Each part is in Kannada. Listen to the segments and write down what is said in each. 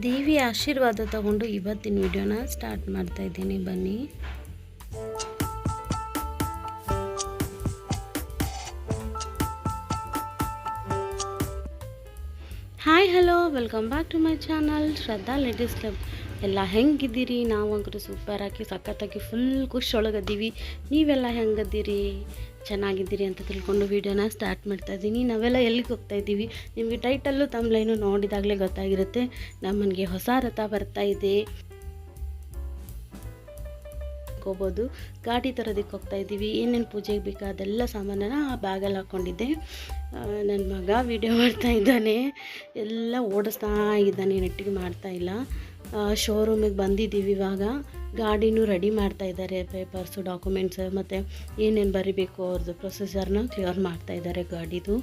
ದೇವಿ ಆಶೀರ್ವಾದ ತಗೊಂಡು ಇವತ್ತಿನ ವಿಡಿಯೋನ ಸ್ಟಾರ್ಟ್ ಮಾಡ್ತಾ ಇದ್ದೀನಿ. ಬನ್ನಿ. Hi, hello. Welcome back to my channel Shraddha ladies club. ಎಲ್ಲ ಹೆಂಗಿದ್ದೀರಿ? ನಾವಂಕರು ಸೂಪರ್ ಹಾಕಿ ಸಖತ್ತಾಗಿ ಫುಲ್ ಖುಷಿ ಒಳಗದ್ದೀವಿ. ನೀವೆಲ್ಲ ಹೆಂಗದ್ದೀರಿ? ಚೆನ್ನಾಗಿದ್ದೀರಿ ಅಂತ ತಿಳ್ಕೊಂಡು ವೀಡಿಯೋನ ಸ್ಟಾರ್ಟ್ ಮಾಡ್ತಾ ಇದ್ದೀನಿ. ನಾವೆಲ್ಲ ಎಲ್ಲಿಗೆ ಹೋಗ್ತಾ ಇದ್ದೀವಿ? ನಿಮಗೆ ಟೈಟಲ್ಲು, ತಮ್ಲೈನು ನೋಡಿದಾಗಲೇ ಗೊತ್ತಾಗಿರುತ್ತೆ. ನಮ್ಮನಿಗೆ ಹೊಸ ರಥ ಬರ್ತಾ ಇದೆ. ಹೋಗ್ಬೋದು. ಗಾಡಿ ತರೋದಕ್ಕೆ ಹೋಗ್ತಾ ಇದ್ದೀವಿ. ಏನೇನು ಪೂಜೆಗೆ ಬೇಕಾದೆಲ್ಲ ಸಾಮಾನನ್ನ ಆ ಬ್ಯಾಗಲ್ಲಿ ಹಾಕ್ಕೊಂಡಿದ್ದೆ ನನ್ನ ಮಗ ವೀಡಿಯೋ ಮಾಡ್ತಾ ಇದ್ದಾನೆ. ಎಲ್ಲ ಓಡಿಸ್ತಾ ಇದ್ದಾನೆ, ನೆಟ್ಟಿಗೆ ಮಾಡ್ತಾ ಇಲ್ಲ. ಶೋರೂಮಿಗೆ ಬಂದಿದ್ದೀವಿ ಇವಾಗ. ಗಾಡಿನೂ ರೆಡಿ ಮಾಡ್ತಾ ಇದ್ದಾರೆ ಪೇಪರ್ಸು ಡಾಕ್ಯುಮೆಂಟ್ಸ್ ಮತ್ತು ಏನೇನು ಬರಿಬೇಕು ಅವ್ರದ್ದು ಪ್ರೊಸೆಸರ್ನ ಕ್ಲಿಯರ್ ಮಾಡ್ತಾ ಇದ್ದಾರೆ ಗಾಡಿದು.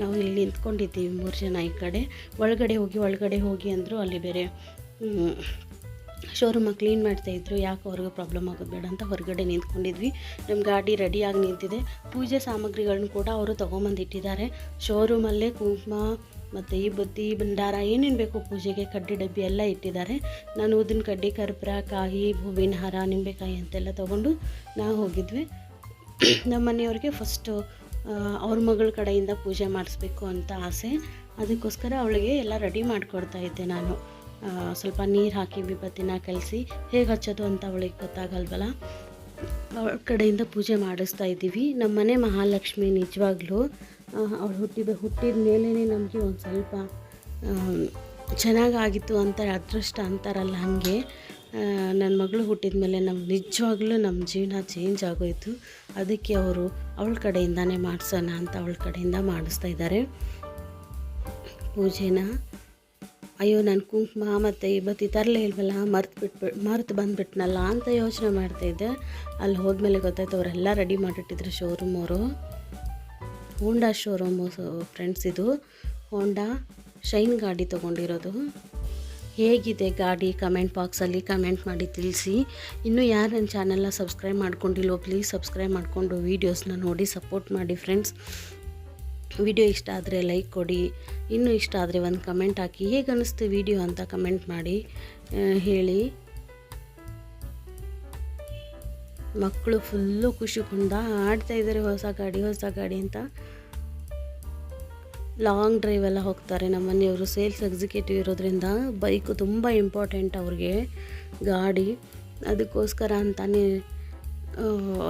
ನಾವು ಇಲ್ಲಿ ನಿಂತ್ಕೊಂಡಿದ್ದೀವಿ ಮೂರು ಜನ ಈ ಕಡೆ. ಒಳಗಡೆ ಹೋಗಿ ಒಳಗಡೆ ಹೋಗಿ ಅಂದರು ಅಲ್ಲಿ ಬೇರೆ ಶೋರೂಮ ಕ್ಲೀನ್ ಮಾಡ್ತಾ ಮಾಡ್ತಾಯಿದ್ರು ಯಾಕೆ ಅವ್ರಿಗೆ ಪ್ರಾಬ್ಲಮ್ ಆಗೋದು ಬೇಡ ಅಂತ ಹೊರಗಡೆ ನಿಂತ್ಕೊಂಡಿದ್ವಿ. ನಮ್ಮ ಗಾಡಿ ರೆಡಿಯಾಗಿ ನಿಂತಿದೆ. ಪೂಜೆ ಸಾಮಗ್ರಿಗಳನ್ನ ಕೂಡ ಅವರು ತೊಗೊಂಬಂದಿಟ್ಟಿದ್ದಾರೆ ಶೋರೂಮಲ್ಲೇ ಕುಂಕುಮ ಮತ್ತು ಈ ಬುತ್ತಿ ಭಂಡಾರ ಏನೇನು ಬೇಕು ಪೂಜೆಗೆ ಕಡ್ಡಿ ಡಬ್ಬಿ ಎಲ್ಲ ಇಟ್ಟಿದ್ದಾರೆ. ನಾನು ಊದಿನ ಕಡ್ಡಿ, ಕರ್ಪೂರ, ಕಾಯಿ, ಹೂವಿನ ಹಾರ, ನಿಂಬೆಕಾಯಿ ಅಂತೆಲ್ಲ ತೊಗೊಂಡು ನಾವು ಹೋಗಿದ್ವಿ. ನಮ್ಮ ಮನೆಯವ್ರಿಗೆ ಫಸ್ಟು ಅವ್ರ ಮಗಳ ಕಡೆಯಿಂದ ಪೂಜೆ ಮಾಡಿಸ್ಬೇಕು ಅಂತ ಆಸೆ. ಅದಕ್ಕೋಸ್ಕರ ಅವಳಿಗೆ ಎಲ್ಲ ರೆಡಿ ಮಾಡಿಕೊಡ್ತಾ ಇದ್ದೆ ನಾನು. ಸ್ವಲ್ಪ ನೀರು ಹಾಕಿ ವಿಪತ್ತಿನ ಕಲಸಿ ಹೇಗೆ ಹಚ್ಚೋದು ಅಂತ ಅವಳಿಗೆ ಗೊತ್ತಾಗಲ್ವಲ್ಲ? ಅವಳ ಕಡೆಯಿಂದ ಪೂಜೆ ಮಾಡಿಸ್ತಾ ಇದ್ದೀವಿ. ನಮ್ಮ ಮನೆ ಮಹಾಲಕ್ಷ್ಮಿ ನಿಜವಾಗ್ಲೂ ಅವಳು ಹುಟ್ಟಿದ ಹುಟ್ಟಿದ ಮೇಲೇ ನಮಗೆ ಒಂದು ಸ್ವಲ್ಪ ಚೆನ್ನಾಗಾಗಿತ್ತು ಅಂತಾರೆ ಅದೃಷ್ಟ ಅಂತಾರಲ್ಲ ಹಾಗೆ. ನನ್ನ ಮಗಳು ಹುಟ್ಟಿದ ಮೇಲೆ ನಮ್ಮ ನಿಜವಾಗ್ಲೂ ನಮ್ಮ ಜೀವನ ಚೇಂಜ್ ಆಗೋಯ್ತು. ಅದಕ್ಕೆ ಅವರು ಅವಳ ಕಡೆಯಿಂದಾನೇ ಮಾಡಿಸೋಣ ಅಂತ ಅವಳ ಕಡೆಯಿಂದ ಮಾಡಿಸ್ತಾ ಇದ್ದಾರೆ. ಪೂಜೆನ, ಅಯ್ಯೋ ನಾನು ಕುಂಕುಮ ಮತ್ತು ಇವತ್ತು ತರಲೇ ಇಲ್ವಲ್ಲ, ಮರ್ತು ಬಿಟ್ಬಿಟ್ಟು ಮರ್ತು ಬಂದುಬಿಟ್ನಲ್ಲ ಅಂತ ಯೋಚನೆ ಮಾಡ್ತಾಯಿದ್ದೆ ಅಲ್ಲಿ ಹೋದ್ಮೇಲೆ ಗೊತ್ತಾಯ್ತು ಅವರೆಲ್ಲ ರೆಡಿ ಮಾಡಿಟ್ಟಿದ್ರು ಶೋರೂಮ್ ಅವರು. ಹೋಂಡಾ ಶೋರೂಮು ಫ್ರೆಂಡ್ಸ್ ಇದು. ಹೋಂಡಾ ಶೈನ್ ಗಾಡಿ ತೊಗೊಂಡಿರೋದು. ಹೇಗಿದೆ ಗಾಡಿ? ಕಮೆಂಟ್ ಬಾಕ್ಸಲ್ಲಿ ಕಮೆಂಟ್ ಮಾಡಿ ತಿಳಿಸಿ. ಇನ್ನೂ ಯಾರು ನನ್ನ ಚಾನಲ್ನ ಸಬ್ಸ್ಕ್ರೈಬ್ ಮಾಡ್ಕೊಂಡಿಲ್ವೋ ಪ್ಲೀಸ್ ಸಬ್ಸ್ಕ್ರೈಬ್ ಮಾಡಿಕೊಂಡು ವೀಡಿಯೋಸ್ನ ನೋಡಿ ಸಪೋರ್ಟ್ ಮಾಡಿ ಫ್ರೆಂಡ್ಸ್ ವಿಡಿಯೋ ಇಷ್ಟ ಆದರೆ ಲೈಕ್ ಕೊಡಿ. ಇನ್ನೂ ಇಷ್ಟ ಆದರೆ ಒಂದು ಕಮೆಂಟ್ ಹಾಕಿ. ಹೇಗೆ ಅನ್ನಿಸ್ತು ವಿಡಿಯೋ ಅಂತ ಕಮೆಂಟ್ ಮಾಡಿ ಹೇಳಿ. ಮಕ್ಕಳು ಫುಲ್ಲು ಖುಷಿ ಕುಂದ ಆಡ್ತಾ ಇದ್ದಾರೆ ಹೊಸ ಗಾಡಿ ಹೊಸ ಗಾಡಿ ಅಂತ ಲಾಂಗ್ ಡ್ರೈವ್ ಎಲ್ಲ ಹೋಗ್ತಾರೆ ನಮ್ಮ ಮನೆಯವರು. ಸೇಲ್ಸ್ ಎಕ್ಸಿಕ್ಯೂಟಿವ್ ಇರೋದ್ರಿಂದ ಬೈಕು ತುಂಬ ಇಂಪಾರ್ಟೆಂಟ್ ಅವ್ರಿಗೆ ಗಾಡಿ. ಅದಕ್ಕೋಸ್ಕರ ಅಂತಾನೆ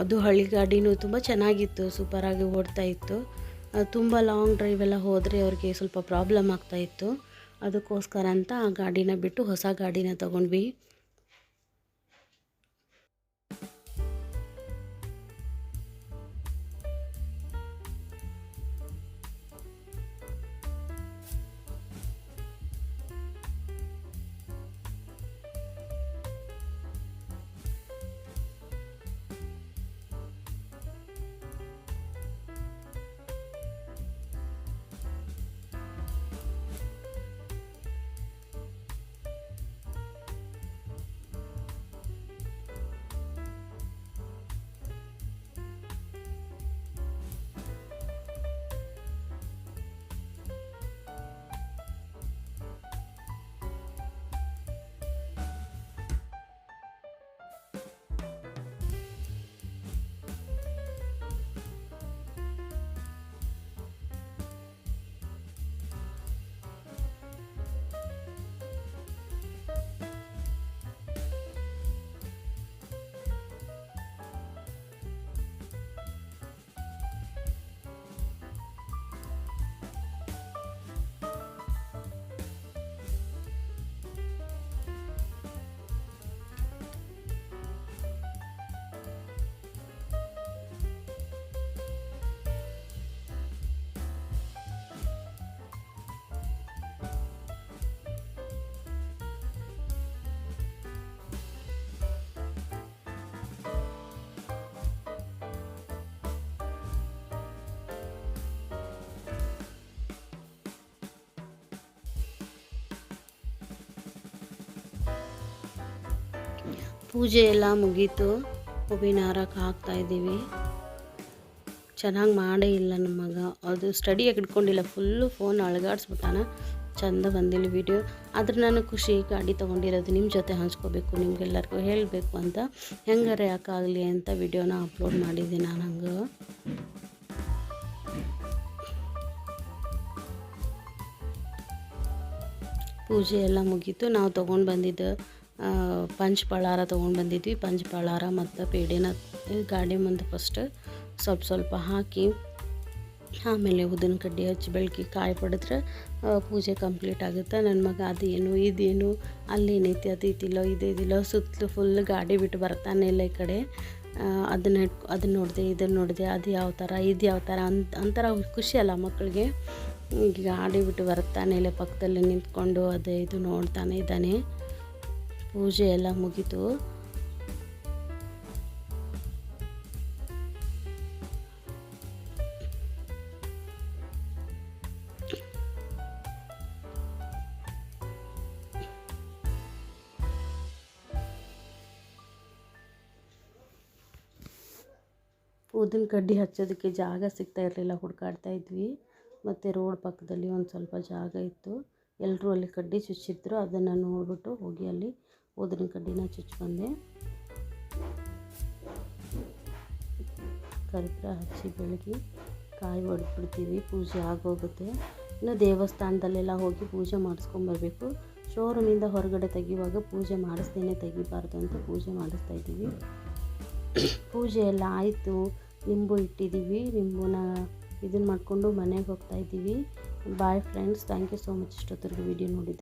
ಅದು ಹಳ್ಳಿ ಗಾಡಿನೂ ತುಂಬ ಚೆನ್ನಾಗಿತ್ತು ಸೂಪರಾಗಿ ಓಡ್ತಾ ಇತ್ತು. ತುಂಬ ಲಾಂಗ್ ಡ್ರೈವ್ ಎಲ್ಲ ಹೋದರೆ ಅವ್ರಿಗೆ ಸ್ವಲ್ಪ ಪ್ರಾಬ್ಲಮ್ ಆಗ್ತಾ ಇತ್ತು. ಅದಕ್ಕೋಸ್ಕರ ಅಂತ ಆ ಗಾಡಿನ ಬಿಟ್ಟು ಹೊಸ ಗಾಡಿನ ತಗೊಂಡ್ವಿ. ಪೂಜೆ ಎಲ್ಲ ಮುಗೀತು. ಹೂವಿನ ಹಾರಕ್ಕೆ ಹಾಕ್ತಾಯಿದ್ದೀವಿ ಚೆನ್ನಾಗಿ ಮಾಡೇ ಇಲ್ಲ ನಮ್ಮ ಮಗ. ಅದು ಸ್ಟಡಿಯಾಗಿ ಇಟ್ಕೊಂಡಿಲ್ಲ ಫುಲ್ಲು ಫೋನ್ ಅಳಗಾಡ್ಸ್ಬಿಟ್ಟಾನ. ಚಂದ ಬಂದಿಲ್ಲ ವಿಡಿಯೋ ಆದ್ರೆ ನಾನು ಖುಷಿ, ಗಾಡಿ ತೊಗೊಂಡಿರೋದು ನಿಮ್ಮ ಜೊತೆ ಹಂಚ್ಕೋಬೇಕು, ನಿಮ್ಗೆಲ್ಲರಿಗೂ ಹೇಳಬೇಕು ಅಂತ. ಹೆಂಗಾರೆ ಯಾಕಾಗಲಿ ಅಂತ ವಿಡಿಯೋನ ಅಪ್ಲೋಡ್ ಮಾಡಿದ್ದೆ ನಾನು ಹಂಗೆ. ಪೂಜೆ ಎಲ್ಲ ಮುಗೀತು. ನಾವು ತೊಗೊಂಡು ಬಂದಿದ್ದು ಪಂಚ್ ಪಳಾರ ತೊಗೊಂಡು ಬಂದಿದ್ವಿ. ಪಂಚ್ ಪಳಾರ ಮತ್ತು ಪೇಡೆನ ಗಾಡಿ ಮುಂದೆ ಫಸ್ಟ್ ಸ್ವಲ್ಪ ಸ್ವಲ್ಪ ಹಾಕಿ, ಆಮೇಲೆ ಉದ್ದಿನ ಕಡ್ಡಿ ಹಚ್ಚಿ ಬೆಳಗ್ಗೆ ಕಾಯಿ ಪಡೆದ್ರೆ ಪೂಜೆ ಕಂಪ್ಲೀಟ್ ಆಗುತ್ತೆ? ನನ್ನ ಮಗ ಅದೇನು, ಇದೇನು ಅಲ್ಲೇನೈತಿ ಅದು ಇದಿಲ್ಲೋ ಸುತ್ತಲೂ ಫುಲ್ ಗಾಡಿ ಬಿಟ್ಟು ಬರ್ತಾನೆ ಇಲ್ಲ ಈ ಕಡೆ. ಅದನ್ನ ಅದನ್ನ ನೋಡಿದೆ, ಇದನ್ನು ನೋಡಿದೆ, ಅದು ಯಾವ ಥರ ಇದು ಯಾವ ಥರ ಅಂತ ಒಂಥರ ಖುಷಿ ಅಲ್ಲ ಮಕ್ಕಳಿಗೆ ಗಾಡಿ ಬಿಟ್ಟು ಬರ್ತಾನೆ ಇಲ್ಲ, ಪಕ್ಕದಲ್ಲಿ ನಿಂತ್ಕೊಂಡು ಅದೇ ಇದು ನೋಡ್ತಾನೆ ಇದ್ದಾನೆ. ಪೂಜೆ ಎಲ್ಲ ಮುಗೀತು. ಊದಿನ ಕಡ್ಡಿ ಹಚ್ಚೋದಕ್ಕೆ ಜಾಗ ಸಿಗ್ತಾ ಇರಲಿಲ್ಲ, ಹುಡುಕಾಡ್ತಾ ಇದ್ವಿ. ಮತ್ತು ರೋಡ್ ಪಕ್ಕದಲ್ಲಿ ಒಂದು ಸ್ವಲ್ಪ ಜಾಗ ಇತ್ತು. ಎಲ್ಲರೂ ಅಲ್ಲಿ ಕಡ್ಡಿ ಚುಚ್ಚಿದ್ರು, ಅದನ್ನು ನೋಡಿಬಿಟ್ಟು ಹೋಗಿ ಅಲ್ಲಿ ಊದಿನ ಕಡ್ಡಿನ ಚುಚ್ಕೊಂಡೆ. ಕರ್ಪೂರ ಹಚ್ಚಿ ಬೆಳಗ್ಗೆ ಕಾಯಿ ಹೊಡೆದ್ಬಿಡ್ತೀವಿ ಪೂಜೆ ಆಗೋಗುತ್ತೆ. ಇನ್ನು ದೇವಸ್ಥಾನದಲ್ಲೆಲ್ಲ ಹೋಗಿ ಪೂಜೆ ಮಾಡಿಸ್ಕೊಂಬರ್ಬೇಕು ಶೋರೂಮಿಂದ ಹೊರಗಡೆ ತೆಗಿಯುವಾಗ ಪೂಜೆ ಮಾಡಿಸ್ತೇನೆ ತೆಗಿಬಾರ್ದು ಅಂತ ಪೂಜೆ ಮಾಡಿಸ್ತಾ ಇದ್ದೀವಿ. ಪೂಜೆ ಎಲ್ಲ ಆಯಿತು, ನಿಂಬು ಇಟ್ಟಿದ್ದೀವಿ, ನಿಂಬುನ ಇದನ್ನು ಮಾಡಿಕೊಂಡು ಮನೆಗೆ ಹೋಗ್ತಾ ಇದ್ದೀವಿ. Bye friends thank you so much ಇಷ್ಟೊತ್ತರೆಗೂ video ನೋಡಿದ್ದು